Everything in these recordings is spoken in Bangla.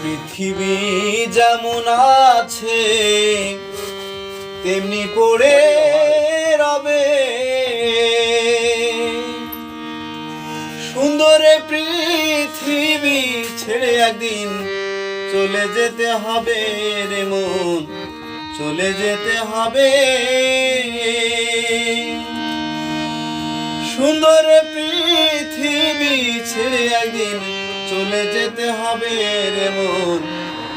পৃথিবী যেমন আছে, তেমনি পড়ে রবে। সুন্দর পৃথিবী ছেড়ে একদিন চলে যেতে হবে রে মন, চলে যেতে হবে। সুন্দর পৃথিবী ছেড়ে একদিন চলে যেতে হবে রে মন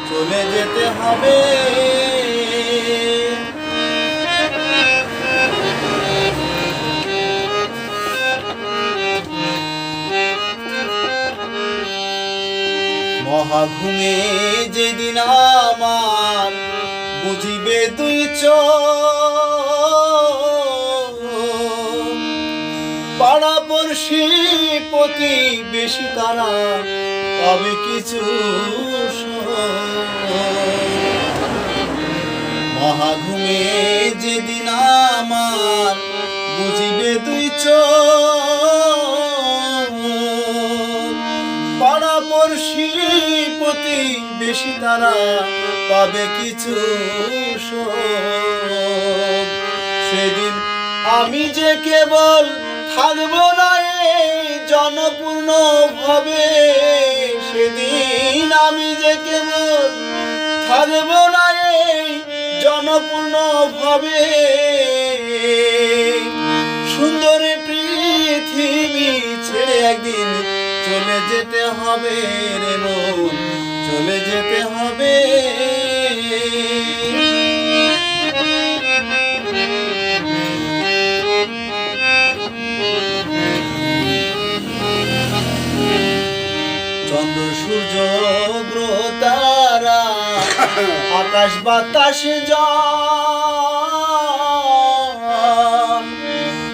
চলে যেতে হবে। মহাঘুমে যেদিন আমার বুঝিবে তুই চোখ পাড়া পড়শি প্রতি বেশি তারা, তবে কিছু মহাঘুমে যেদিন আমার বুঝিবে তুই পাড়া পড়শি প্রতি বেশি তারা পাবে কিছু সেদিন আমি যে কেবল থাকব না জনপূর্ণ ভাবে। সেদিন আমি যে কেবল থাকব না জনপূর্ণ ভাবে। সুন্দর পৃথিবী ছেড়ে একদিন চলে যেতে হবে রে চলে যেতে হবে। চন্দ্র সূর্য গ্রহ তারা আকাশ বাতাস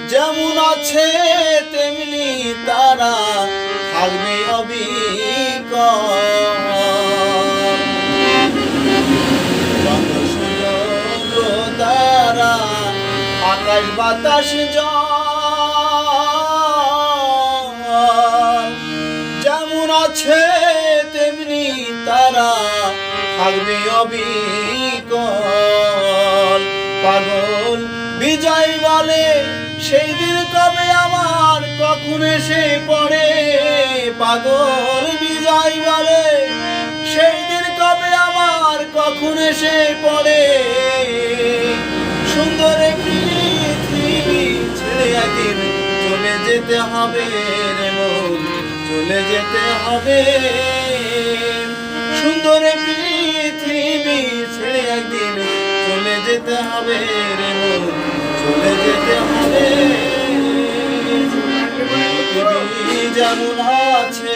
যেমন আছে তেমনি তারা থাকবে অবিকল। চন্দ্র সূর্য গ্রহ তারা আকাশ বাতাস জল। যেমন আছে, তেমনি তারা থাকবে অবিকল। পাগল বিজয় বলে, সেই দিন কবে আমার, কখন এসে পড়ে? পাগল বিজয় বলে, সেই দিন কবে আমার, কখন এসে পড়ে? সুন্দর পৃথিবী ছেড়ে একদিন চলে যেতে হবে রে চলে যেতে হবে। সুন্দর পৃথিবী ছেড়ে একদিন চলে যেতে হবে রে চলে যেতে হবে। যেমন আছে